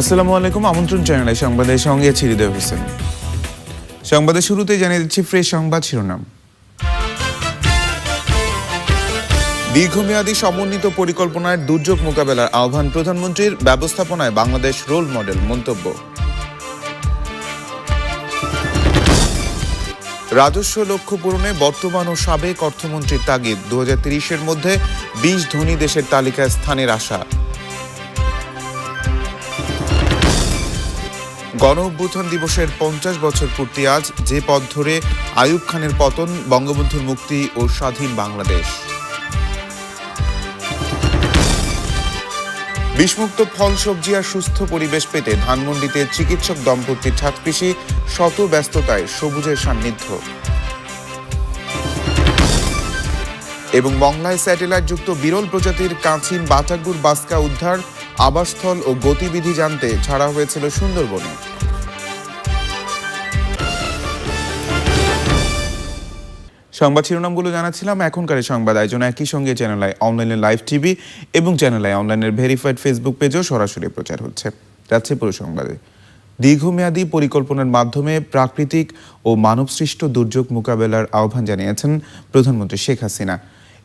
আসসালামু আলাইকুম, আমন্ত্রণ চ্যানেলে সংবাদের সঙ্গে আছি হোসেন। সংবাদের শুরুতেই জানিয়ে দিচ্ছি ফ্রেশ সংবাদ শিরোনাম। দীর্ঘমেয়াদী সমন্বিত পরিকল্পনায় দুর্যোগ মোকাবেলার আহ্বান প্রধানমন্ত্রীর ব্যবস্থাপনায় বাংলাদেশ রোল মডেল মন্তব্য। রাজস্ব লক্ষ্য পূরণে বর্তমান ও সাবেক অর্থমন্ত্রীর তাগিদ। দু এর মধ্যে বিশ ধনী দেশের তালিকায় স্থানের আশা। গণ অভ্যুত্থান দিবসের পঞ্চাশ বছর পূর্তি আজ, যে পথ ধরে আয়ুব খানের পতন, বঙ্গবন্ধুর মুক্তি ও স্বাধীন বাংলাদেশ। বিষমুক্ত ফল, সবজি আর সুস্থ পরিবেশ পেতে ধানমন্ডিতে চিকিৎসক দম্পতির ছাদ কৃষি শত ব্যস্ততায় সবুজের সান্নিধ্য। এবং মংলায় স্যাটেলাইট যুক্ত বিরল প্রজাতির কাঁচিন বাটাগুর বাস্কা উদ্ধার, আবাসস্থল ও গতিবিধি জানতে ছাড়া হয়েছিল সুন্দরবনে। সংবাদ শিরোনামগুলো জানাচ্ছিলাম। এখনকার সংবাদ আয়োজন একই সঙ্গে চ্যানেল আই অনলাইনে লাইভ টিভি এবং চ্যানেল আই অনলাইনের ভেরিফাইড ফেসবুক পেজও সরাসরি প্রচার হচ্ছে। যাচ্ছে পুরো সংবাদে। দীর্ঘমেয়াদী পরিকল্পনার মাধ্যমে প্রাকৃতিক ও মানবসৃষ্ট দুর্যোগ মোকাবেলার আহ্বান জানিয়েছেন প্রধানমন্ত্রী শেখ হাসিনা।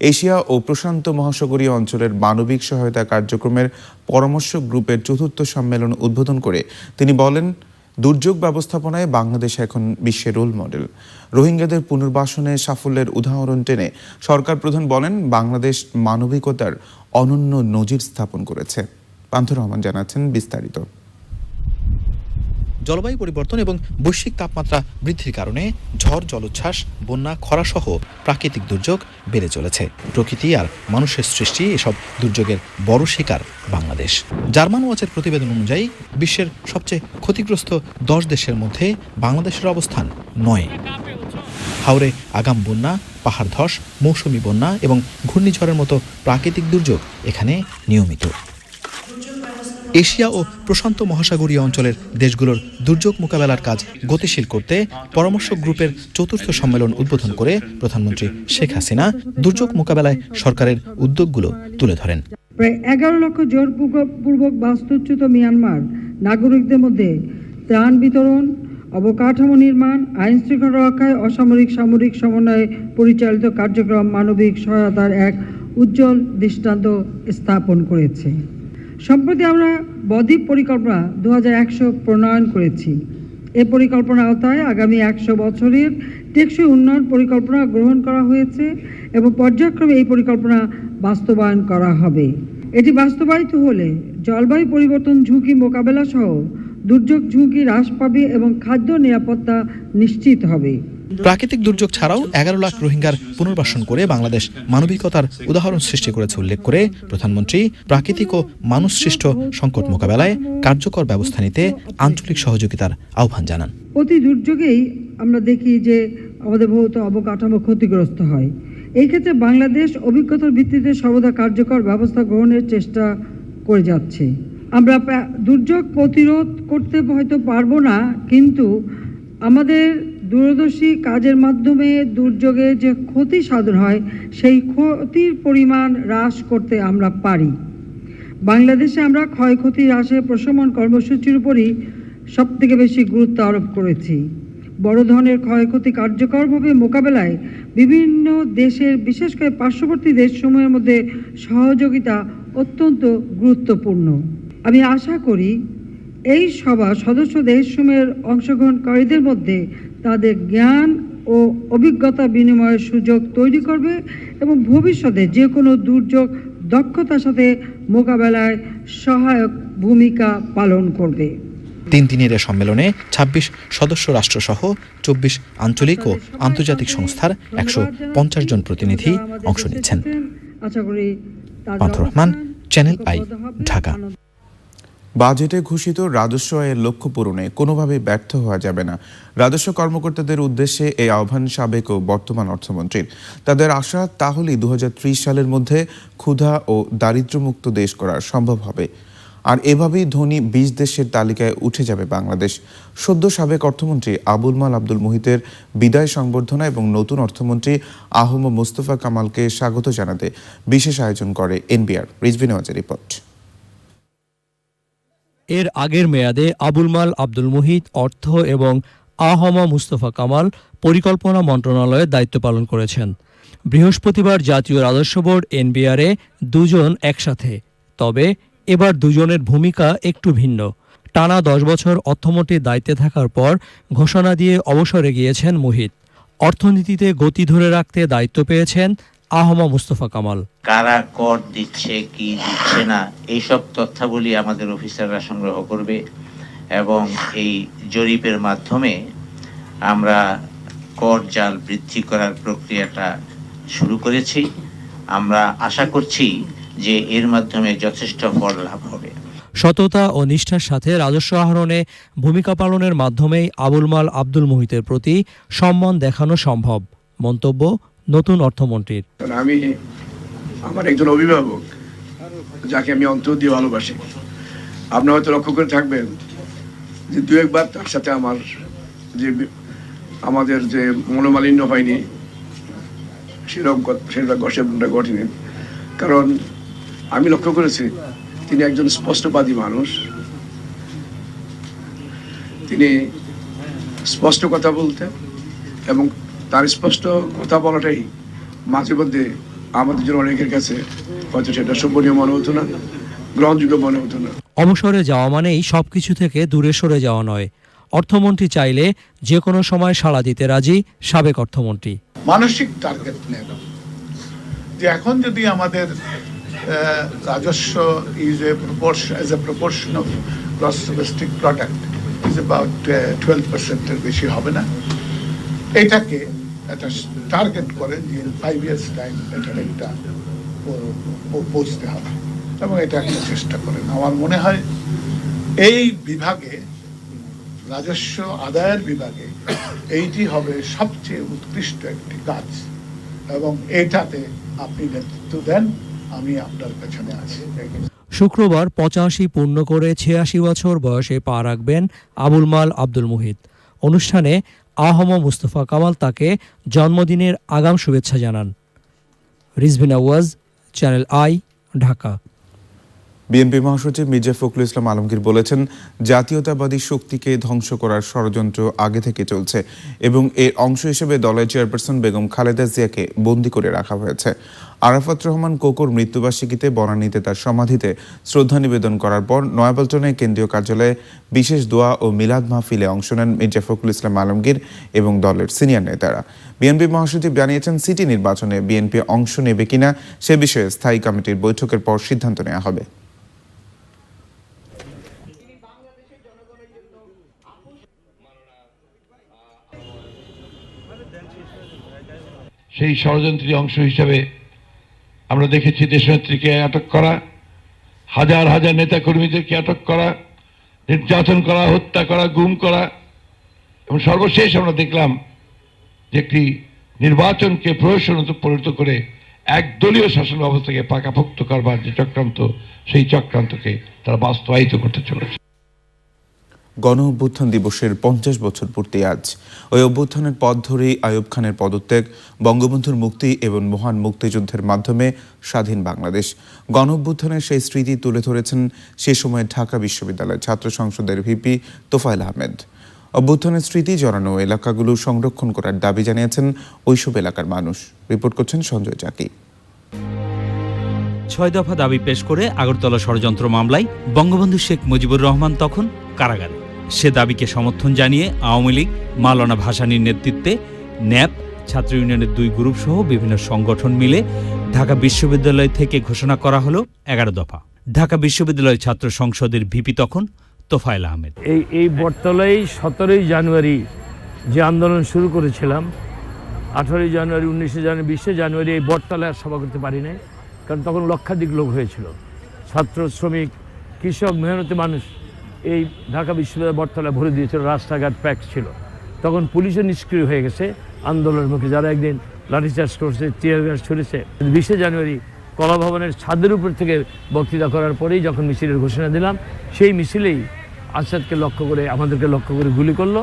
এশিয়া ও প্রশান্ত মহাসাগরীয় অঞ্চলের মানবিক সহায়তা কার্যক্রমের পরামর্শ গ্রুপের চতুর্থ সম্মেলন উদ্বোধন করে তিনি বলেন দুর্যোগ ব্যবস্থাপনায় বাংলাদেশ এখন বিশ্বের রোল মডেল রোহিঙ্গাদের পুনর্বাসনে সাফল্যের উদাহরণ টেনে সরকার প্রধান বলেন, বাংলাদেশ মানবিকতার অনন্য নজির স্থাপন করেছে। পান্থ রহমান জানাচ্ছেন বিস্তারিত। জলবায়ু পরিবর্তন এবং বৈশ্বিক তাপমাত্রা বৃদ্ধির কারণে ঝড়, জলোচ্ছ্বাস, বন্যা, খরাসহ প্রাকৃতিক দুর্যোগ বেড়ে চলেছে। প্রকৃতি আর মানুষের সৃষ্টি এসব দুর্যোগের বড় শিকার বাংলাদেশ। জার্মান ওয়াচের প্রতিবেদন অনুযায়ী, বিশ্বের সবচেয়ে ক্ষতিগ্রস্ত দশ দেশের মধ্যে বাংলাদেশের অবস্থান নয়। হাওরে আগাম বন্যা পাহাড় ধস মৌসুমি বন্যা এবং ঘূর্ণিঝড়ের মতো প্রাকৃতিক দুর্যোগ এখানে নিয়মিত। এশিয়া ও প্রশান্ত মহাসাগরীয় অঞ্চলের দেশগুলোর দুর্যোগ মোকাবেলার কাজ গতিশীল করতে পরামর্শ গ্রুপের চতুর্থ সম্মেলন উদ্বোধন করে প্রধানমন্ত্রী শেখ হাসিনা দুর্যোগ মোকাবেলায় সরকারের উদ্যোগগুলো তুলে ধরেন। প্রায় এগারো লক্ষ জোরপূর্বক বাস্তুচ্যুত মিয়ানমার নাগরিকদের মধ্যে ত্রাণ বিতরণ, অবকাঠামো নির্মাণ আইন শৃঙ্খলা রক্ষায় অসামরিক সামরিক সমন্বয়ে পরিচালিত কার্যক্রম মানবিক সহায়তার এক উজ্জ্বল দৃষ্টান্ত স্থাপন করেছে। সম্প্রতি আমরা বদ্বীপ পরিকল্পনা দু প্রণয়ন করেছি। এ পরিকল্পনা আওতায় আগামী একশো বছরের টেকসই উন্নয়ন পরিকল্পনা গ্রহণ করা হয়েছে এবং পর্যায়ক্রমে এই পরিকল্পনা বাস্তবায়ন করা হবে। এটি বাস্তবায়িত হলে জলবায়ু পরিবর্তন ঝুঁকি মোকাবেলা সহ দুর্যোগ ঝুঁকি হ্রাস পাবে এবং খাদ্য নিরাপত্তা নিশ্চিত হবে। প্রাকৃতিক দুর্যোগ ছাড়াও এগারো লাখ রোহিঙ্গার পুনর্বাসন করে বাংলাদেশ মানবিকতার উদাহরণ সৃষ্টি করেছে উল্লেখ করে প্রধানমন্ত্রী, প্রাকৃতিক ও মানুষসৃষ্ট সংকট মোকাবেলায় কার্যকর ব্যবস্থা নিতে আঞ্চলিক সহযোগিতার আহ্বান জানান। প্রতি দুর্যোগেই আমরা দেখি যে আমাদের বহুত অবকাঠামো ক্ষতিগ্রস্ত হয়। এই ক্ষেত্রে বাংলাদেশ অভিজ্ঞতার ভিত্তিতে সর্বদা কার্যকর ব্যবস্থা গ্রহণের চেষ্টা করে যাচ্ছে। আমরা দুর্যোগ প্রতিরোধ করতে হয়তো পারব না, কিন্তু আমাদের দূরদর্শী কাজের মাধ্যমে দুর্যোগে যে ক্ষতি সাধন হয়, সেই ক্ষতির পরিমাণ হ্রাস করতে আমরা পারি। বাংলাদেশে আমরা ক্ষয়ক্ষতি হ্রাসে প্রশমন কর্মসূচির উপরই সবথেকে বেশি গুরুত্ব আরোপ করেছি। বড় ধরনের ক্ষয়ক্ষতি কার্যকরভাবে মোকাবেলায় বিভিন্ন দেশের, বিশেষ করে পার্শ্ববর্তী দেশসমূহের মধ্যে সহযোগিতা অত্যন্ত গুরুত্বপূর্ণ। আমি আশা করি, এই সভা সদস্য দেশসমূহের অংশগ্রহণকারীদের মধ্যে তাদের জ্ঞান ও অভিজ্ঞতা বিনিময়ের সুযোগ তৈরি করবে এবং ভবিষ্যতে যে কোনো দুর্যোগ দক্ষতার সাথে মোকাবেলায় সহায়ক ভূমিকা পালন করবে। তিন দিনের এ সম্মেলনে ২৬ সদস্য রাষ্ট্রসহ চব্বিশ আঞ্চলিক ও আন্তর্জাতিক সংস্থার একশো পঞ্চাশ জন প্রতিনিধি অংশ নিচ্ছেন। আশা করি পান্থ রহমান, চ্যানেল আই, ঢাকা। বাজেটে ঘোষিত রাজস্ব আয়ের লক্ষ্য পূরণে কোনোভাবে ব্যর্থ হওয়া যাবে না। রাজস্ব কর্মকর্তাদের উদ্দেশ্যে এই আহ্বান সাবেক ও বর্তমান অর্থমন্ত্রীর। তাদের আশা, তাহলেই দু হাজার ত্রিশ সালের মধ্যে ক্ষুধা ও দারিদ্র্যমুক্ত দেশ করা সম্ভব হবে। আর এভাবেই ধনী বিশ দেশের তালিকায় উঠে যাবে বাংলাদেশ। সদ্য সাবেক অর্থমন্ত্রী আবুল মাল আব্দুল মুহিতের বিদায় সংবর্ধনা এবং নতুন অর্থমন্ত্রী আহম মোস্তফা কামালকে স্বাগত জানাতে বিশেষ আয়োজন করে এনবিআর। রিজভি নেওয়াজের রিপোর্ট। এর আগের মেয়াদে আবুল মাল, আব্দুল মুহিত, অর্থ এবং আহমা মুস্তফা কামাল পরিকল্পনা মন্ত্রণালয়ের দায়িত্ব পালন করেছেন। বৃহস্পতিবার জাতীয় রাজস্ব বোর্ড এনবিআরে দুজন একসাথে। তবে এবার দুজনের ভূমিকা একটু ভিন্ন। টানা দশ বছর অর্থমন্ত্রীর দায়িত্বে থাকার পর ঘোষণা দিয়ে অবসরে গিয়েছেন মুহিত। অর্থনীতিতে গতি ধরে রাখতে দায়িত্ব পেয়েছেন আহমা মুস্তফা কামাল। কারা কর দিচ্ছে কি দিচ্ছে না এইসব তথ্যাবলী আমাদের অফিসাররা সংগ্রহ করবে এবং এই জরিপের মাধ্যমে আমরা কর জাল বৃদ্ধি করার প্রক্রিয়াটা শুরু করেছি। আমরা আশা করছি যে এর মাধ্যমে যথেষ্ট ফল লাভ হবে। সততা ও নিষ্ঠার সাথে রাজস্ব আহরণে ভূমিকা পালনের মাধ্যমেই আবুল মাল আব্দুল মুহিতের প্রতি সম্মান দেখানো সম্ভব। মন্তব্য নতুন অর্থমন্ত্রীর। আমি আমার একজন অভিভাবক, যাকে আমি অন্তর দিয়ে ভালোবাসি। আপনি হয়তো লক্ষ্য করে থাকবেন যে দু একবার তার সাথে আমার যে আমাদের যে মনোমালিন্য হয়নি, সেরকম সেটা গসেপটা ঘটেনি। কারণ আমি লক্ষ্য করেছি, তিনি একজন স্পষ্টবাদী মানুষ। তিনি স্পষ্ট কথা বলতেন এবং তার স্পষ্ট কথা বলাটাই মাঝে মধ্যে আমাদের জন্য অনেকের কাছে হয়তো সেটা শোভনীয় মনে হতো না গ্রহণযোগ্য মনে হতো না। অবসরে যাওয়া মানেই সব কিছু থেকে দূরে সরে যাওয়া নয়। অর্থমন্ত্রী চাইলে যে কোনো সময় সাড়া দিতে রাজি সাবেক অর্থমন্ত্রী। মানসিক টার্গেট নেন যে এখন যদি আমাদের রাজস্ব is a proportion as a proportion of gross domestic product is about twelve পার্সেন্টের বেশি হবে না। এটাকে একটা টার্গেট করেন যে ফাইভ ইয়ার্স টাইম এটার একটা পৌঁছতে হবে। এবং এটা একটা চেষ্টা করেন আমার মনে হয় এই বিভাগে, রাজস্ব আদায়ের বিভাগে এইটি হবে সবচেয়ে উৎকৃষ্ট একটি কাজ। এবং এটাতে আপনি নেতৃত্ব দেন, আমি আপনার পেছনে আছি। শুক্রবার পঁচাশি পূর্ণ করে ছিয়াশি বছর বয়সে পা রাখবেন আবুল মাল আব্দুল মুহিত। অনুষ্ঠানে আহম মুস্তফা কামাল তাকে জন্মদিনের আগাম শুভেচ্ছা জানান। রিজভিন আওয়াজ চ্যানেল আই ঢাকা। বিএনপি মহাসচিব মির্জা ফখরুল ইসলাম আলমগীর বলেছেন, জাতীয়তাবাদী শক্তিকে ধ্বংস করার ষড়যন্ত্র আগে থেকে চলছে এবং এর অংশ হিসেবে দলের চেয়ারপারসন বেগম খালেদা জিয়াকে বন্দী করে রাখা হয়েছে। আরাফাত রহমান কোকোর মৃত্যুবার্ষিকীতে বনানীতে তার সমাধিতে শ্রদ্ধা নিবেদন করার পর নয়াপল্টনে কেন্দ্রীয় কার্যালয়ে বিশেষ দোয়া ও মিলাদ মাহফিলে অংশ নেন মির্জা ফখরুল ইসলাম আলমগীর এবং দলের সিনিয়র নেতারা। বিএনপি মহাসচিব জানিয়েছেন, সিটি নির্বাচনে বিএনপি অংশ নেবে কিনা সে বিষয়ে স্থায়ী কমিটির বৈঠকের পর সিদ্ধান্ত নেওয়া হবে। সেই ষড়যন্ত্রের অংশ হিসাবে আমরা দেখেছি দেশনেত্রীকে আটক করা, হাজার হাজার নেতা কর্মীদেরকে আটক করা, নির্যাতন করা, হত্যা করা, গুম করা, এবং সর্বশেষ আমরা দেখলাম যে একটি নির্বাচনকে প্রহসনত পরিণত করে একদলীয় শাসন ব্যবস্থাকে পাকাপোক্ত করবার যে চক্রান্ত, সেই চক্রান্তকে তারা বাস্তবায়িত করতে চলেছে। গণ অভ্যুত্থান দিবসের পঞ্চাশ বছর পূর্তি আজ। ওই অভ্যুত্থানের পথ ধরেই আয়ুব খানের পদত্যাগ, বঙ্গবন্ধুর মুক্তি এবং মহান মুক্তিযুদ্ধের মাধ্যমে স্বাধীন বাংলাদেশ। গণ অভ্যুত্থানের সেই স্মৃতি তুলে ধরেছেন সে সময় ঢাকা বিশ্ববিদ্যালয়ের ছাত্র সংসদের ভিপি তোফায়েল আহমেদ। অভ্যুত্থানের স্মৃতি জড়ানো এলাকাগুলো সংরক্ষণ করার দাবি জানিয়েছেন ওইসব এলাকার মানুষ। রিপোর্ট করছেন সঞ্জয় চাকি ছয় দফা দাবি পেশ করে আগরতলা ষড়যন্ত্র মামলায় বঙ্গবন্ধু শেখ মুজিবুর রহমান তখন কারাগারে। সে দাবিকে সমর্থন জানিয়ে আওয়ামী লীগ, মালানা ভাসানীর নেতৃত্বে, ন্যাপ, ছাত্র ইউনিয়নের দুই গ্রুপ সহ বিভিন্ন সংগঠন মিলে ঢাকা বিশ্ববিদ্যালয় থেকে ঘোষণা করা হলো এগারো দফা। ঢাকা বিশ্ববিদ্যালয় ছাত্র সংসদের ভিপি তখন তোফায়েল আহমেদ। এই এই বটতলায় সতেরোই জানুয়ারি যে আন্দোলন শুরু করেছিলাম, আঠারোই জানুয়ারি, উনিশে জানুয়ারি, বিশে জানুয়ারি এই বটতলায় আর সভা করতে পারি নাই। কারণ তখন লক্ষাধিক লোক হয়েছিল। ছাত্র, শ্রমিক, কৃষক, মেহনতি মানুষ এই ঢাকা বিশ্ববিদ্যালয় বটতলায় ভরে দিয়েছিল, রাস্তাঘাট প্যাক ছিল। তখন পুলিশও নিষ্ক্রিয় হয়ে গেছে আন্দোলনের মুখে। যারা একদিন লাঠিচার্জ করছে টিয়ার গ্যাস ছুড়েছে, বিশে জানুয়ারি কলা ভবনের ছাদের উপর থেকে বক্তৃতা করার পরেই যখন মিছিলের ঘোষণা দিলাম, সেই মিছিলেই আসাদকে লক্ষ্য করে, আমাদেরকে লক্ষ্য করে গুলি করল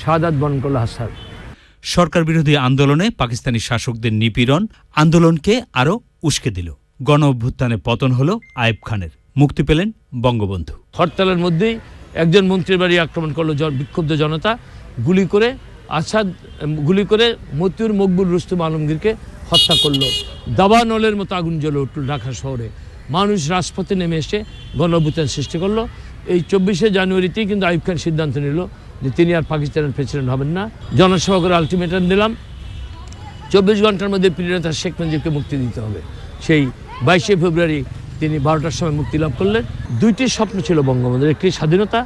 শাহাদাত বরণ করল আসাদ। সরকার বিরোধী আন্দোলনে পাকিস্তানি শাসকদের নিপীড়ন আন্দোলনকে আরও উস্কে দিল। গণ অভ্যুত্থানে পতন হলো আয়েব খানের। মুক্তি পেলেন বঙ্গবন্ধু। হরতালের মধ্যেই একজন মন্ত্রীর বাড়ি আক্রমণ করল বিক্ষুব্ধ জনতা। গুলি করে আসাদ গুলি করে মতিউর মকবুল রুস্তুম আলমগীরকে হত্যা করল। দাবানলের মতো আগুন জ্বলে উঠল ঢাকা শহরে। মানুষ রাজপথে নেমে এসে গণভূতান সৃষ্টি করল। এই চব্বিশে জানুয়ারিতেই কিন্তু আইব খান সিদ্ধান্ত নিল যে তিনি আর পাকিস্তানের প্রেসিডেন্ট হবেন না। জনসভা করে আলটিমেটাম দিলাম। চব্বিশ ঘণ্টার মধ্যে প্রিয় নেতা শেখ মুজিবকে মুক্তি দিতে হবে। সেই বাইশে ফেব্রুয়ারি তিনি বারোটার সময় মুক্তি লাভ করলেন। দুইটি স্বপ্ন ছিল বঙ্গবন্ধুর, একটি স্বাধীনতা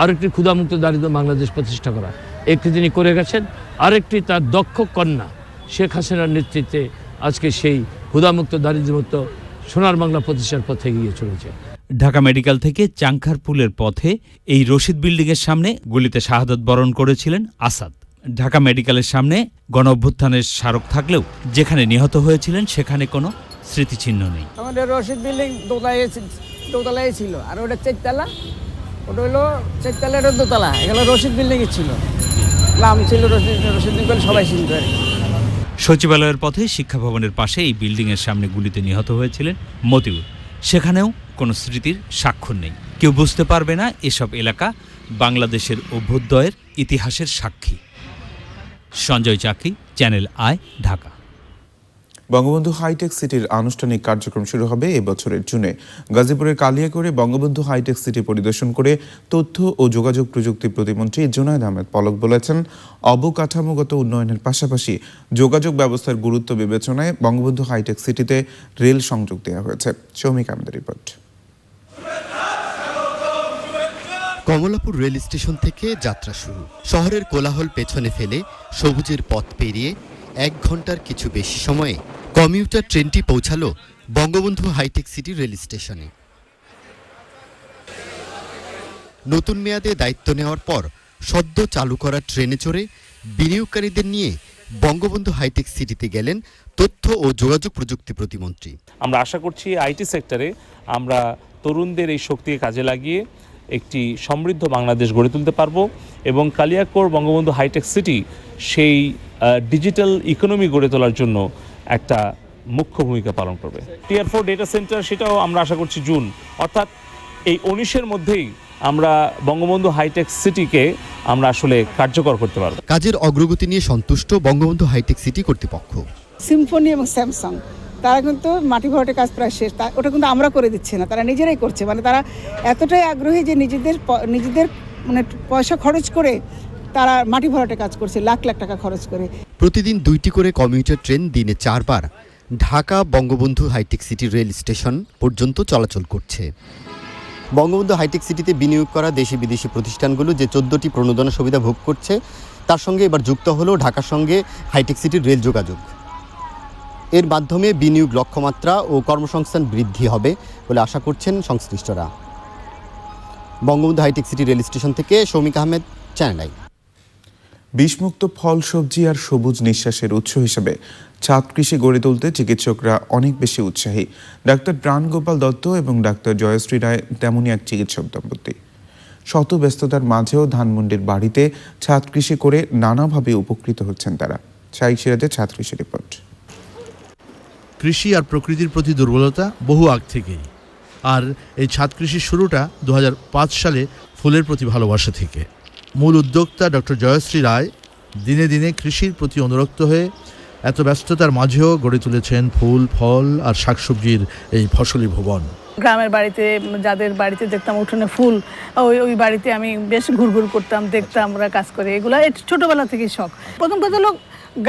আর একটি ক্ষুধামুক্ত দারিদ্র বাংলাদেশ প্রতিষ্ঠা করা। একটি তিনি করে গেছেন, আরেকটি তার দক্ষ কন্যা শেখ হাসিনার নেতৃত্বে আজকে সেই ক্ষুধামুক্ত দারিদ্র্যমুক্ত সোনার বাংলা প্রতিষ্ঠার পথে এগিয়ে চলেছে। ঢাকা মেডিকেল থেকে চাংখার পুলের পথে এই রশিদ বিল্ডিংয়ের সামনে গুলিতে শাহাদত বরণ করেছিলেন আসাদ। ঢাকা মেডিকেলের সামনে গণ অভ্যুত্থানের স্মারক থাকলেও যেখানে নিহত হয়েছিলেন সেখানে কোনো স্মৃতিচিহ্ন নেই। আমাদের রশিদ বিল্ডিং দোতলায় দোতলায় ছিল। আর ওটা চারতলা। ওটা হলো চারতলা এটা দোতলা। এগুলো রশিদ বিল্ডিংই ছিল। নাম ছিল রশিদ রশিদ বিল্ডিং সবাই চিনতে আর সচিবালয়ের পথে শিক্ষা ভবনের পাশে এই বিল্ডিংয়ের সামনে গুলিতে নিহত হয়েছিলেন মতিউর। সেখানেও কোনো স্মৃতির স্বাক্ষর নেই। কেউ বুঝতে পারবে না এসব এলাকা বাংলাদেশের অভ্যুদয়ের ইতিহাসের সাক্ষী। সঞ্জয় চাকরি চ্যানেল আয় ঢাকা। বঙ্গবন্ধু হাইটেক সিটির আনুষ্ঠানিক কার্যক্রম শুরু হবে এবছরের জুনে। গাজীপুরের কালিয়াকৈরে বঙ্গবন্ধু হাইটেক সিটি পরিদর্শন করে তথ্য ও যোগাযোগ প্রযুক্তি প্রতিমন্ত্রী জুনায়দ আহমেদ পলক বলেছেন, অবকাঠামোগত উন্নয়নের পাশাপাশি যোগাযোগ ব্যবস্থার গুরুত্ব বিবেচনায় বঙ্গবন্ধু হাইটেক সিটিতে রেল সংযোগ দেওয়া হয়েছে। সৌমিক আহমেদের রিপোর্ট। কমলাপুর রেল স্টেশন থেকে যাত্রা শুরু। শহরের কোলাহল পেছনে ফেলে সবুজের পথ পেরিয়ে এক ঘণ্টার কিছু বেশি সময়ে কমিউটার ট্রেনটি পৌঁছালো বঙ্গবন্ধু হাইটেক সিটি রেল স্টেশনে। নতুন মেয়াদে দায়িত্ব নেওয়ার পর সদ্য চালু করা ট্রেনে চড়ে বিনিয়োগকারীদের নিয়ে বঙ্গবন্ধু হাইটেক সিটিতে গেলেন তথ্য ও যোগাযোগ প্রযুক্তি প্রতিমন্ত্রী। আমরা আশা করছি আইটি সেক্টরে আমরা তরুণদের এই শক্তিকে কাজে লাগিয়ে একটি সমৃদ্ধ বাংলাদেশ গড়ে তুলতে পারব এবং কালিয়াকোর বঙ্গবন্ধু হাইটেক সিটি সেই ডিজিটাল ইকোনমি গড়ে তোলার জন্য একটা মুখ্য ভূমিকা পালন করবে। টিয়ার ফোর ডেটা সেন্টার সেটাও আমরা আশা করছি জুন অর্থাৎ এই উনিশের মধ্যেই আমরা বঙ্গবন্ধু হাইটেক সিটিকে আমরা আসলে কার্যকর করতে পারব। কাজের অগ্রগতি নিয়ে সন্তুষ্ট বঙ্গবন্ধু হাইটেক সিটি কর্তৃপক্ষ। সিম্ফনি এবং স্যামসাং তারা কিন্তু মাটি ভরাটের কাজ প্রায় শেষ। তা ওটা কিন্তু আমরা করে দিচ্ছি না তারা নিজেরাই করছে। মানে তারা এতটাই আগ্রহী যে নিজেদের নিজেদের মানে পয়সা খরচ করে তারা মাটি ভরাটে কাজ করছে, লাখ লাখ টাকা খরচ করে। প্রতিদিন দুইটি করে কমিউটার ট্রেন দিনে চারবার Dhaka Bangabandhu hitech city rail station পর্যন্ত চলাচল করছে। বঙ্গবন্ধু হাইটেক সিটিতে বিনিয়োগ করা দেশি বিদেশি প্রতিষ্ঠানগুলো যে চোদ্দোটি প্রণোদনা সুবিধা ভোগ করছে, তার সঙ্গে এবার যুক্ত হলো ঢাকার সঙ্গে হাইটেক সিটির রেল যোগাযোগ। এর মাধ্যমে বিনিয়োগ লক্ষ্যমাত্রা ও কর্মসংস্থান বৃদ্ধি হবে বলে আশা করছেন সংশ্লিষ্টরা। Bangabandhu hitech city rail station থেকে সৌমিক আহমেদ, চ্যানেল বিষমুক্ত ফল সবজি আর সবুজ নিঃশ্বাসের উৎস হিসেবে ছাদ কৃষি গড়ে তুলতে চিকিৎসকরা অনেক বেশি উৎসাহী। ডাক্তার প্রাণগোপাল দত্ত এবং ডাক্তার জয়শ্রী রায় তেমনই এক চিকিৎসক দম্পতি। শত ব্যস্ততার মাঝেও ধানমন্ডির বাড়িতে ছাদ কৃষি করে নানাভাবে উপকৃত হচ্ছেন তারা। শাহিক সিরাজের ছাদ কৃষি রিপোর্ট। কৃষি আর প্রকৃতির প্রতি দুর্বলতা বহু আগ থেকেই। আর এই ছাদ কৃষির শুরুটা দু হাজার পাঁচ সালে ফুলের প্রতি ভালোবাসা থেকে। মূল উদ্যোক্তা ডক্টর জয়শ্রী রায় দিনে দিনে কৃষির প্রতি অনুরক্ত হয়ে এত ব্যস্ততার মাঝেও গড়ে তুলেছেন ফুল ফল আর শাকসবজির এই ফসলি ভবন। গ্রামের বাড়িতে যাদের বাড়িতে দেখতাম উঠোনে ফুল ওই ওই বাড়িতে আমি বেশ ঘুরঘুর করতাম দেখতাম ওরা কাজ করে। এগুলো ছোটবেলা থেকেই শখ। প্রথম কথা হলো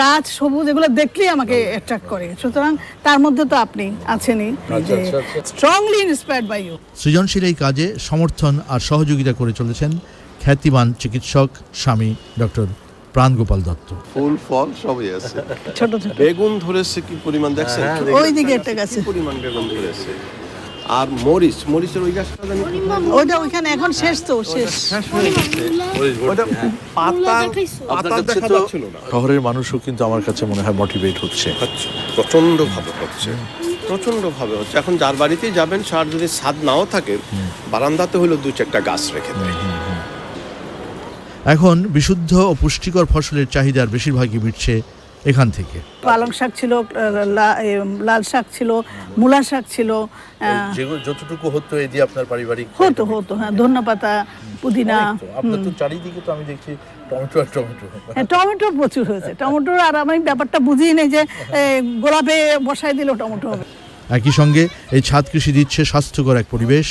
গাছ সবুজ এগুলো দেখলেই আমাকে অ্যাট্রাক্ট করে। সুতরাং তার মধ্যে তো আপনি আছেনই। স্ট্রংলি ইন্সপায়ার্ড বাই ইউ সৃজনশীল এই কাজে সমর্থন আর সহযোগিতা করে চলেছেন খ্যাতিমান চিকিৎসক স্বামী ডক্টর প্রাণগোপাল দত্ত। ফুল ফল সবই আছে। ছোট ছোট। বেগুন ধরেছে কি পরিমাণ দেখছেন? ওই দিকে একটা গাছে। কি পরিমাণ বেগুন ধরেছে। আর মরিচ মরিচের ওই গাছটা জানি ওইটা ওইখানে এখন শেষ তো শেষ। ওটা পাতা পাতা দেখা যাচ্ছিল। না শহরের মানুষও কিন্তু আমার কাছে মনে হয় মোটিভেট হচ্ছে। প্রচণ্ড ভাবে হচ্ছে। প্রচণ্ড ভাবে হচ্ছে। এখন যার বাড়িতেই যাবেন সার যদি ছাদ নাও থাকে বারান্দাতে হলো দুই চারটা গাছ রেখে দেয়। এখন বিশুদ্ধ ও পুষ্টিকর ফসলের চাহিদার বেশিরভাগই মিটছে এখান থেকে। পালং শাক ছিল লাল শাক ছিল মূলা শাক ছিল যতটুকু হতো এই দিয়ে আপনার পারিবারিক হতো হতো হ্যাঁ ধন্যা পাতা পুদিনা আপনার তো চারিদিকে তো আমি দেখছি টমেটো আর টমেটো। হ্যাঁ টমেটো প্রচুর হয়েছে টমেটোর আর আমি ব্যাপারটা বুঝিয়ে নেই যে গোলাপে বসাই দিলেও টমেটো হবে। একই সঙ্গে এই ছাদ কৃষি দিচ্ছে স্বাস্থ্যকর এক পরিবেশ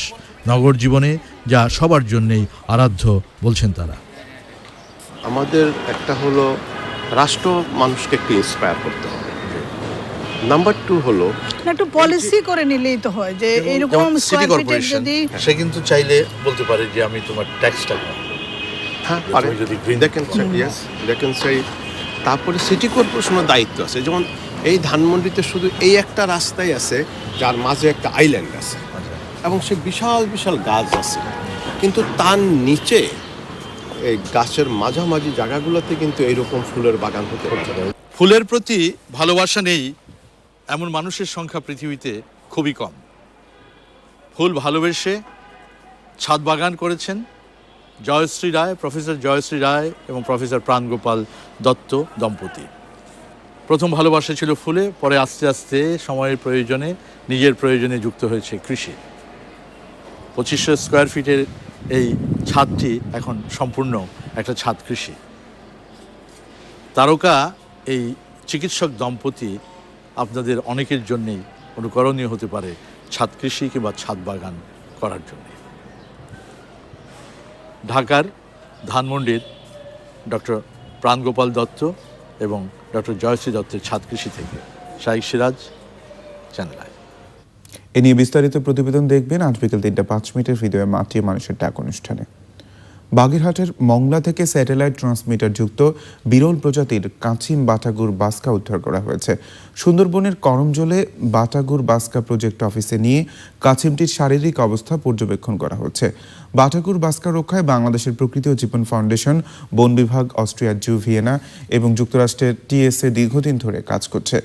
নগর জীবনে যা সবার জন্যই আরাধ্য বলছেন তারা। আমাদের একটা হলো রাষ্ট্র মানুষকে একটু ইন্সপায়ার করতে হবে। নাম্বার টু হলো একটু পলিসি করে নিলেই তো হয় যে এরকম ফিটের যদি সে কিন্তু চাইলে বলতে পারে যে আমি তোমার ট্যাক্সটা হ্যাঁ পারে। যদি দেখেন ইয়েস দেখেন সেই তারপরে সিটি কর্পোরেশনের দায়িত্ব আছে। যেমন এই ধানমন্ডিতে শুধু এই একটা রাস্তাই আছে যার মাঝে একটা আইল্যান্ড আছে। এবং সে বিশাল বিশাল গাছ আছে। কিন্তু তার নিচে এই গাছের মাঝামাঝি জায়গাগুলোতে কিন্তু এইরকম ফুলের বাগান হতে ফুলের প্রতি ভালোবাসা নেই এমন মানুষের সংখ্যা পৃথিবীতে খুবই কম। ফুল ভালোবেসে ছাদ বাগান করেছেন জয়শ্রী রায়, প্রফেসর জয়শ্রী রায় এবং প্রফেসর প্রাণগোপাল দত্ত দম্পতি। প্রথম ভালোবাসা ছিল ফুলে, পরে আস্তে আস্তে সময়ের প্রয়োজনে, নিজের প্রয়োজনে যুক্ত হয়েছে কৃষি। পঁচিশশো স্কোয়ার ফিটের এই ছাদটি এখন সম্পূর্ণ একটা ছাদ কৃষি। তারকা এই চিকিৎসক দম্পতি আপনাদের অনেকের জন্যেই অনুকরণীয় হতে পারে ছাদ কৃষি কিংবা ছাদ বাগান করার জন্য। ঢাকার ধানমন্ডির ডক্টর প্রাণগোপাল দত্ত এবং ডক্টর জয়শ্রী দত্তের ছাদ কৃষি থেকে শাহিক সিরাজ চ্যানেল এ নিয়ে বিস্তারিত প্রতিবেদন দেখবেন আজ বিকেল তিনটা পাঁচ মিনিটের হৃদয়ে মাটি ও মানুষের ডাক অনুষ্ঠানে। বাগেরহাটের মংলা থেকে স্যাটেলাইট ট্রান্সমিটার যুক্ত বিরল প্রজাতির কাঁচিম বাটাগুর বাস্কা উদ্ধার করা হয়েছে। সুন্দরবনের করমজলে বাটাগুর বাস্কা প্রজেক্ট অফিসে নিয়ে কাছিমটির শারীরিক অবস্থা পর্যবেক্ষণ করা হচ্ছে। বাটাগুর বাস্কা রক্ষায় বাংলাদেশের প্রকৃতি ও জীবন ফাউন্ডেশন, বন বিভাগ অস্ট্রিয়ার জু ভিয়েনা এবং যুক্তরাষ্ট্রের টিএসএ দীর্ঘদিন ধরে কাজ করছে।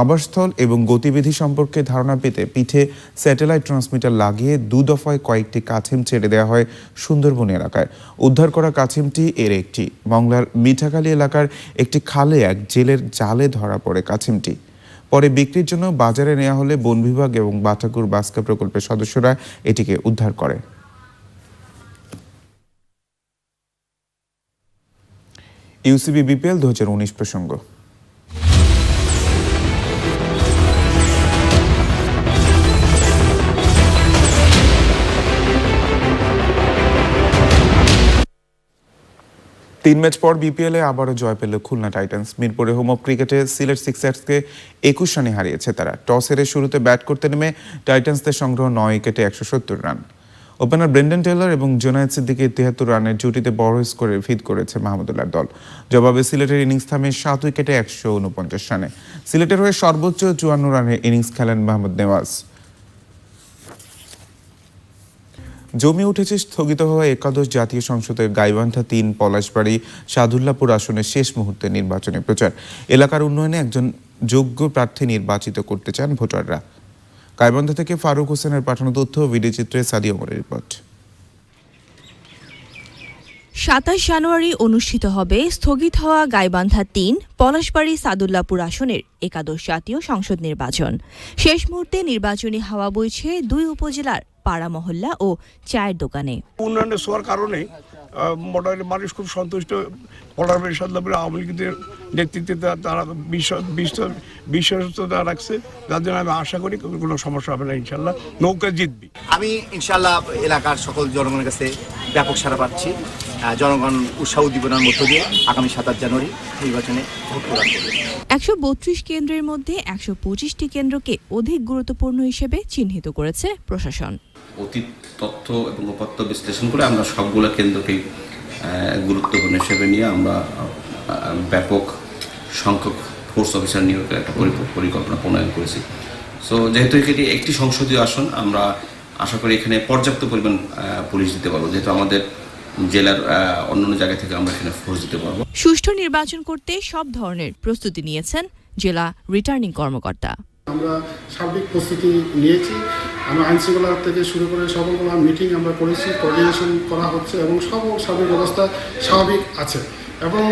আবাসস্থল এবং গতিবিধি সম্পর্কে ধারণা পেতে পিঠে স্যাটেলাইট ট্রান্সমিটার লাগিয়ে দু দফায় কয়েকটি কাছিম ছেড়ে দেওয়া হয় সুন্দরবন এলাকায়। উদ্ধার করা কাছিমটি এর একটি। মংলার মিঠাখালী এলাকার একটি খালে এক জেলের জালে ধরা পড়ে কাছিমটি। পরে বিক্রির জন্য বাজারে নেওয়া হলে বন বিভাগ এবং বাটাকুর বাস্কা প্রকল্পের সদস্যরা এটিকে উদ্ধার করে। ইউসিবি বিপিএল দু হাজার উনিশ প্রসঙ্গ। তিন ম্যাচ পর বিপিএলে আবারও জয় পেল খুলনা টাইটান্স। মিরপুরে হোম অফ ক্রিকেটে সিলেট সিক্সার্সকে একুশ রানে হারিয়েছে তারা। টস হেরে শুরুতে ব্যাট করতে নেমে টাইটান্সদের সংগ্রহ নয় উইকেটে একশো সত্তর রান। ওপেনার ব্রেন্ডন টেলর এবং জোনায়েদ সিদ্দিকের তিয়াত্তর রানের জুটিতে বড় স্কোরে ভিত করেছে মাহমুদুল্লাহর দল। জবাবে সিলেটের ইনিংস থামে সাত উইকেটে একশো উনপঞ্চাশ রানে। সিলেটের হয়ে সর্বোচ্চ চুয়ান্ন রানের ইনিংস খেলেন মাহমুদ নেওয়াজ। জমে উঠেছে স্থগিত হওয়া একাদশ জাতীয় সংসদের গাইবান্ধা তিন পলাশবাড়ি সাদুল্লাপুর আসনের শেষ মুহূর্তে নির্বাচনী প্রচার। এলাকার উন্নয়নে একজন যোগ্য প্রার্থী নির্বাচিত করতে চান ভোটাররা। গাইবান্ধা থেকে ফারুক হোসেনের পাঠানো তথ্য ভিডিও চিত্রে সাদি ওমরের রিপোর্ট। সাতাশ জানুয়ারি অনুষ্ঠিত হবে স্থগিত হওয়া গাইবান্ধা তিন পলাশবাড়ি সাদুল্লাপুর আসনের একাদশ জাতীয় সংসদ নির্বাচন। শেষ মুহূর্তে নির্বাচনী হাওয়া বইছে দুই উপজেলার পাড়া মহল্লা ও চায়ের দোকানে। উন্নয়নের শোয়ার কারণে মোটামুটি মানুষ খুব সন্তুষ্ট। পড়ার সাদলাপুরে আওয়ামী লীগের নেতৃত্বে তারা বিশ্ব- বিশ্ব- বিশ্বস্ততা রাখছে যার জন্য আমি আশা করি কোনো সমস্যা হবে না ইনশাল্লাহ। নৌকা জিতবি। আমি ইনশাল্লাহ এলাকার সকল জনগণের কাছে ব্যাপক সাড়া পাচ্ছি। জনগণ উৎসাহ উদ্দীপনার মধ্য দিয়ে আগামী সাতাশ জানুয়ারি নির্বাচনে ভোট প্রদান করবে। একশো বত্রিশ কেন্দ্রের মধ্যে একশো পঁচিশটি কেন্দ্রকে অধিক গুরুত্বপূর্ণ হিসেবে চিহ্নিত করেছে প্রশাসন। অতীত তথ্য এবং উপাত্ত বিশ্লেষণ করে আমরা সবগুলো কেন্দ্রকেই গুরুত্বপূর্ণ হিসেবে নিয়ে আমরা ব্যাপক সংখ্যক ফোর্স অফিসার নিয়োগের একটা পরিকল্পনা প্রণয়ন করেছি। সো যেহেতু এটি একটি সংসদীয় আসন আমরা আশা করি এখানে পর্যাপ্ত পরিমাণ পুলিশ দিতে পারব। যেহেতু আমাদের জেলার অন্যান্য জায়গা থেকে আমরা এখানে ফোর্স দিতে পারব। সুষ্ঠু নির্বাচন করতে সব ধরনের প্রস্তুতি নিয়েছেন জেলা রিটার্নিং কর্মকর্তা। আমরা সার্বিক প্রস্তুতি নিয়েছি। আমরা আইন শৃঙ্খলা থেকে শুরু করে সকলগুলো মিটিং আমরা করেছি কোঅর্ডিনেশন করা হচ্ছে এবং সব সার্বিক অবস্থা স্বাভাবিক আছে এবং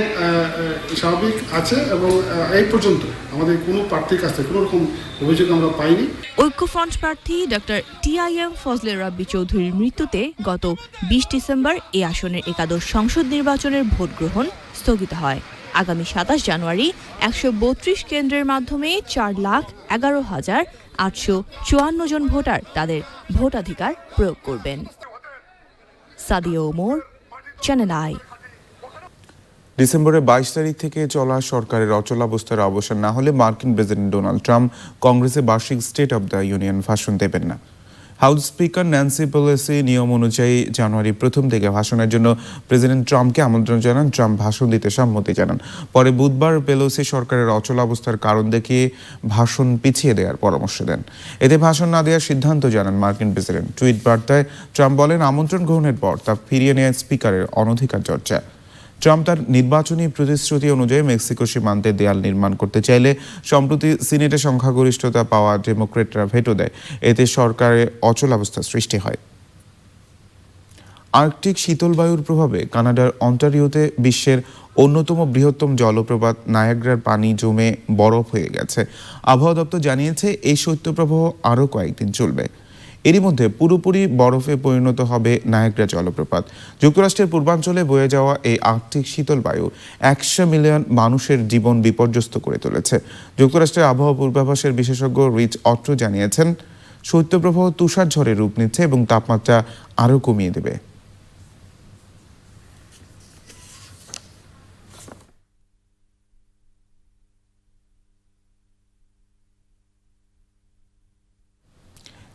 স্বাভাবিক আছে এবং এই পর্যন্ত আমাদের কোনো প্রার্থীর কাছ থেকে কোনো রকম অভিযোগ আমরা পাইনি। ঐক্যফ্রন্ট প্রার্থী ডক্টর টিআইএম ফজলে রাব্বি চৌধুরীর মৃত্যুতে গত বিশ ডিসেম্বর এ আসনের একাদশ সংসদ নির্বাচনের ভোট গ্রহণ স্থগিত হয়। আগামী সাতাশ জানুয়ারি একশো বত্রিশ কেন্দ্রের মাধ্যমে চার লাখ এগারো হাজার আটশো চুয়ান্ন জন ভোটার তাদের ভোটাধিকার প্রয়োগ করবেন। সাদিও চ্যানেল ডিসেম্বরের বাইশ তারিখ থেকে চলা সরকারের অচলাবস্থার অবসান না হলে মার্কিন প্রেসিডেন্ট ডোনাল্ড ট্রাম্প কংগ্রেসে বার্ষিক স্টেট অব দ্য ইউনিয়ন ভাষণ দেবেন না। হাউস স্পিকার ন্যান্সি পেলোসি নিয়ম অনুযায়ী জানুয়ারি প্রথম থেকে ভাষণের জন্য প্রেসিডেন্ট ট্রাম্পকে আমন্ত্রণ জানান। ট্রাম্প ভাষণ দিতে সম্মতি জানান। পরে বুধবার পেলোসি সরকারের অচলাবস্থার কারণ দেখিয়ে ভাষণ পিছিয়ে দেওয়ার পরামর্শ দেন। এতে ভাষণ না দেওয়ার সিদ্ধান্ত জানান মার্কিন প্রেসিডেন্ট। টুইট বার্তায় ট্রাম্প বলেন, আমন্ত্রণ গ্রহণের পর তা ফিরিয়ে নেয় স্পিকারের অনধিকার চর্চা। ট্রাম্প তার নির্বাচনী প্রতিশ্রুতি অনুযায়ী মেক্সিকো সীমান্তে দেয়াল নির্মাণ করতে চাইলে সম্প্রতি সিনেটে সংখ্যাগরিষ্ঠতা পাওয়া ডেমোক্রেটরা ভেটো দেয়। এতে সরকারে অচলাবস্থা সৃষ্টি হয়। আর্কটিক শীতল বায়ুর প্রভাবে কানাডার অন্টারিওতে বিশ্বের অন্যতম বৃহত্তম জলপ্রপাত নায়াগ্রার পানি জমে বরফ হয়ে গেছে। আবহাওয়া দপ্তর জানিয়েছে, এই শৈত্যপ্রবাহ আরও কয়েকদিন চলবে। এরই মধ্যে পুরোপুরি বরফে পরিণত হবে নায়াগ্রা জলপ্রপাত। যুক্তরাষ্ট্রের পূর্বাঞ্চলে বয়ে যাওয়া এই আর্থিক শীতল বায়ু একশো মিলিয়ন মানুষের জীবন বিপর্যস্ত করে তুলেছে। যুক্তরাষ্ট্রের আবহাওয়া পূর্বাভাসের বিশেষজ্ঞ রিচ অট্র জানিয়েছেন, শৈত্যপ্রবাহ তুষার ঝড়ে রূপ নিচ্ছে এবং তাপমাত্রা আরও কমিয়ে দেবে।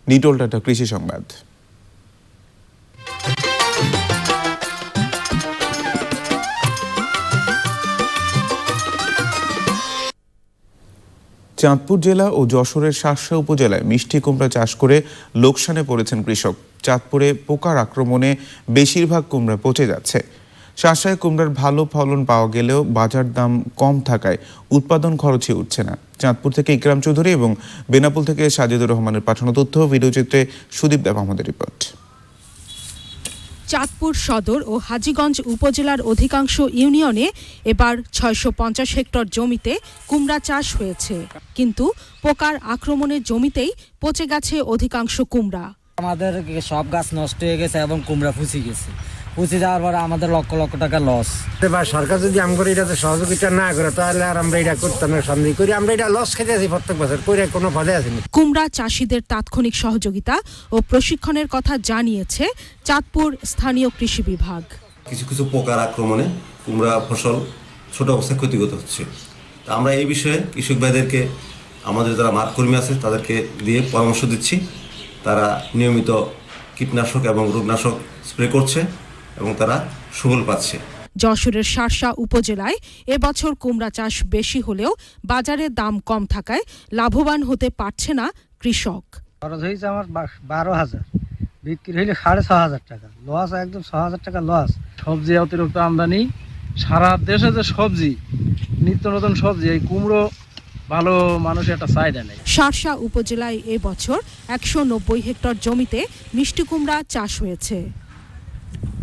নিটোল টাটা কৃষি সংবাদ। চাঁদপুর জেলা ও যশোরের শাসা উপজেলায় মিষ্টি কুমড়া চাষ করে লোকসানে পড়েছেন কৃষক। চাঁদপুরে পোকার আক্রমণে বেশিরভাগ কুমড়া পচে যাচ্ছে। শাসায় কুমড়ার ভালো ফলন পাওয়া গেলেও বাজার দাম কম থাকায় উৎপাদন খরচে উঠছে না। চাঁদপুর থেকে ইকরাম চৌধুরী এবং বেনাপুল থেকে সাজিদুর রহমানের পাঠানো তথ্য ভিডিওচিত্রে সুদীপ দেব আমাদের রিপোর্ট। চাঁদপুর সদর ও হাজীগঞ্জ উপজেলার অধিকাংশ ইউনিয়নে এবার ছয়শো পঞ্চাশ হেক্টর জমিতে কুমড়া চাষ হয়েছে। কিন্তু পোকার আক্রমণে জমিতেই পচে গেছে অধিকাংশ কুমড়া। আমাদের সব গাছ নষ্ট হয়ে গেছে এবং কুমড়া ফুসি গেছে। ফুসি যাওয়ার পরে আমাদের লক্ষ লক্ষ টাকা লস এবার সরকার যদি আমগর এটাতে সহযোগিতা না করে তাহলে আর আমরা এটা করতাম না সন্দেহ করি আমরা এটা লস খেতে আছি প্রত্যেক বছর করে কোনো ফলে আসেনি কুমড়া চাষিদের তাৎক্ষণিক সহযোগিতা ও প্রশিক্ষণের কথা জানিয়েছে চাঁদপুর স্থানীয় কৃষি বিভাগ। কিছু কিছু পোকার আক্রমণে কুমড়া ফসল ছোট অবস্থায় ক্ষতিগত হচ্ছে। তা আমরা এই বিষয়ে কৃষক ভাইদেরকে আমাদের যারা মাঠ কর্মী আছে তাদেরকে দিয়ে পরামর্শ দিচ্ছি। তারা নিয়মিত কীটনাশক এবং রোগনাশক স্প্রে করছে। এবং তারা সুফল পাচ্ছে। যশোরের শার্শা উপজেলায় এবছর কুমড়া চাষ বেশি হলেও বাজারে দাম কম থাকায় লাভবান হতে পারছে না কৃষক। খরচ হয়েছে আমার বারো হাজার। বিক্রি হইলে সাড়ে ছ হাজার টাকা। লস একদম ছ হাজার টাকা লস। সবজি অতিরিক্ত আমদানি। সারা দেশে যে সবজি নিত্য নতুন সবজি এই কুমড়ো ভালো মানুষ একটা চাহিদা নেই। শার্শা উপজেলায় এবছর একশো নব্বই হেক্টর জমিতে মিষ্টি কুমড়া চাষ হয়েছে।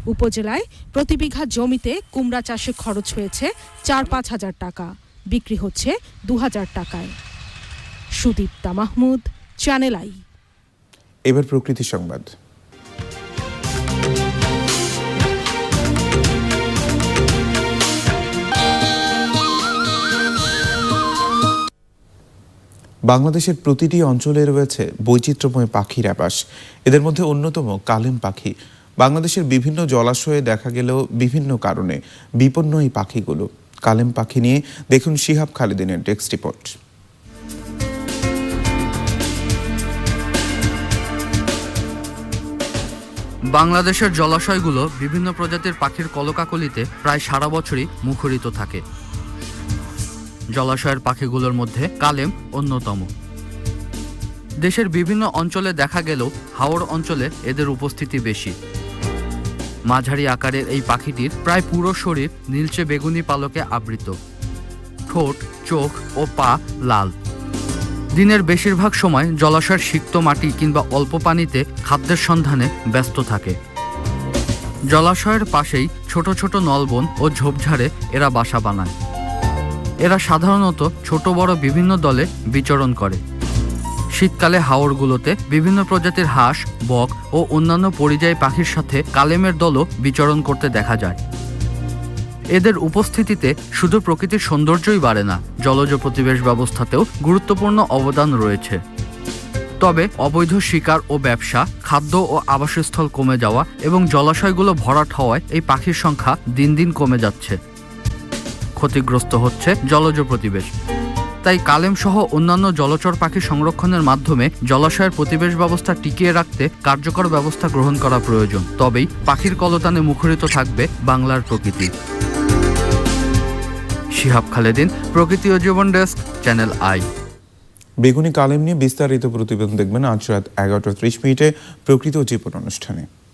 উপজেলায় প্রতি বিঘা জমিতে কুমড়া চাষে খরচ হয়েছে চার পাঁচ হাজার টাকা, বিক্রি হচ্ছে দু হাজার টাকায়। সুদীপ্তা মাহমুদ চ্যানেল আই এবার প্রকৃতি সংবাদ। বাংলাদেশের প্রতিটি অঞ্চলে রয়েছে বৈচিত্র্যময় পাখির আবাস। এদের মধ্যে অন্যতম কালেম পাখি বাংলাদেশের বিভিন্ন জলাশয়ে দেখা গেলেও বিভিন্ন কারণে বিপন্ন এই পাখিগুলো। কালেম পাখি নিয়ে দেখুন শিহাব খালিদিনের টেক্সট রিপোর্ট। বাংলাদেশের জলাশয়গুলো বিভিন্ন প্রজাতির পাখির কলকাকলিতে প্রায় সারা বছরই মুখরিত থাকে। জলাশয়ের পাখিগুলোর মধ্যে কালেম অন্যতম। দেশের বিভিন্ন অঞ্চলে দেখা গেলেও হাওড় অঞ্চলে এদের উপস্থিতি বেশি। মাঝারি আকারের এই পাখিটির প্রায় পুরো শরীর নীলচে বেগুনি পালকে আবৃত। ঠোঁট, চোখ ও পা লাল। দিনের বেশিরভাগ সময় জলাশয়ের সিক্ত মাটি কিংবা অল্প পানিতে খাদ্যের সন্ধানে ব্যস্ত থাকে। জলাশয়ের পাশেই ছোট ছোট নলবন ও ঝোপঝাড়ে এরা বাসা বানায়। এরা সাধারণত ছোট বড় বিভিন্ন দলে বিচরণ করে। শীতকালে হাওরগুলোতে বিভিন্ন প্রজাতির হাঁস, বক ও অন্যান্য পরিযায়ী পাখির সাথে কালেমের দলও বিচরণ করতে দেখা যায়। এদের উপস্থিতিতে শুধু প্রকৃতির সৌন্দর্যই বাড়ে না, জলজ প্রতিবেশ ব্যবস্থাতেও গুরুত্বপূর্ণ অবদান রয়েছে। তবে অবৈধ শিকার ও ব্যবসা, খাদ্য ও আবাসস্থল কমে যাওয়া এবং জলাশয়গুলো ভরাট হওয়ায় এই পাখির সংখ্যা দিন দিন কমে যাচ্ছে। ক্ষতিগ্রস্ত হচ্ছে জলজ প্রতিবেশ। তাই কালেম সহ অন্যান্য জলচর পাখি সংরক্ষণের মাধ্যমে জলাশয়ের পরিবেশ ব্যবস্থা টিকিয়ে রাখতে কার্যকর ব্যবস্থা গ্রহণ করা প্রয়োজন। তবেই পাখির কলতানে মুখরিত থাকবে বাংলার প্রকৃতি। Shihab Khaledin, Prokriti O Jibon desk, channel I. বেগুনি কালেম নিয়ে বিস্তারিত প্রতিবেদন দেখবেন আজ রাত এগারোটা ত্রিশ মিনিটে প্রকৃত জীবন অনুষ্ঠানে।